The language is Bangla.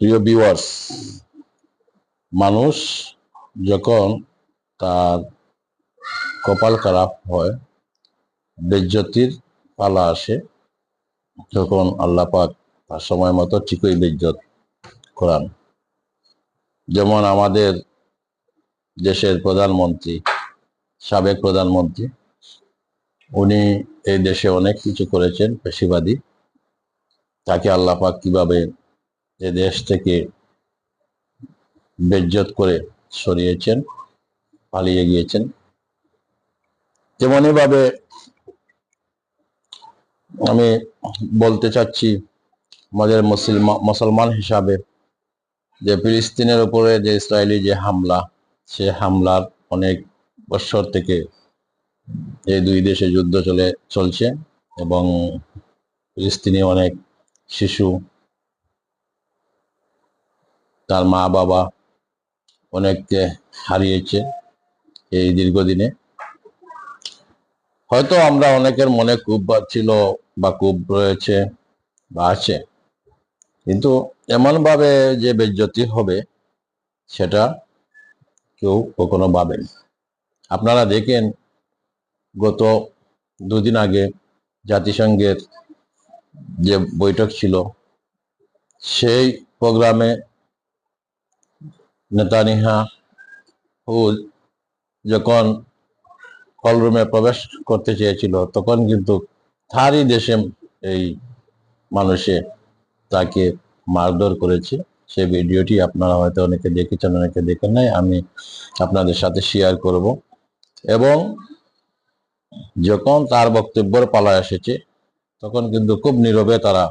প্রিয় ভিউয়ার্স মানুষ যখন তার কপাল খারাপ হয়, বেজ্জতির পালা আসে, তখন আল্লাহ পাক তার সময় মতো ঠিকই বেজ্জত করান। যেমন আমাদের দেশের প্রধানমন্ত্রী, সাবেক প্রধানমন্ত্রী, উনি এই দেশে অনেক কিছু করেছেন, পেশিবাদী। তাকে আল্লাহ পাক কীভাবে এ দেশ থেকে বেজ্জত করে সরিয়েছেন, পালিয়ে গিয়েছেন তেমনই ভাবে আমি বলতে চাচ্ছি আমাদের মুসলমান হিসাবে যে ফিলিস্তিনের উপরে যে ইসরায়েলি যে হামলা, সে হামলার অনেক বছর থেকে এই দুই দেশে যুদ্ধ চলে, চলছে এবং ফিলিস্তিনি অনেক শিশু তার মা বাবা অনেককে হারিয়েছে এই দীর্ঘদিনে। হয়তো আমরা অনেকের মনে কূপ ছিল বা কূপ রয়েছে বা আছে। কিন্তু এমন ভাবে যে বেজ্জতি হবে সেটা কেউ কখনো ভাবেন আপনারা দেখেন, গত দুদিন আগে জাতিসংঘের যে বৈঠক ছিল, সেই প্রোগ্রামে নেতানিহা হু যখন হলরুমে প্রবেশ করতে চেয়েছিল, তখন কিন্তু তারই দেশে এই মানুষে তাকে মারধর করেছে। সেই ভিডিওটি আপনারা হয়তো অনেকে দেখেছেন, অনেকে দেখেন নাই। আমি আপনাদের সাথে শেয়ার করব। এবং যখন তার বক্তব্যের পালা এসেছে, তখন কিন্তু খুব নীরবে তারা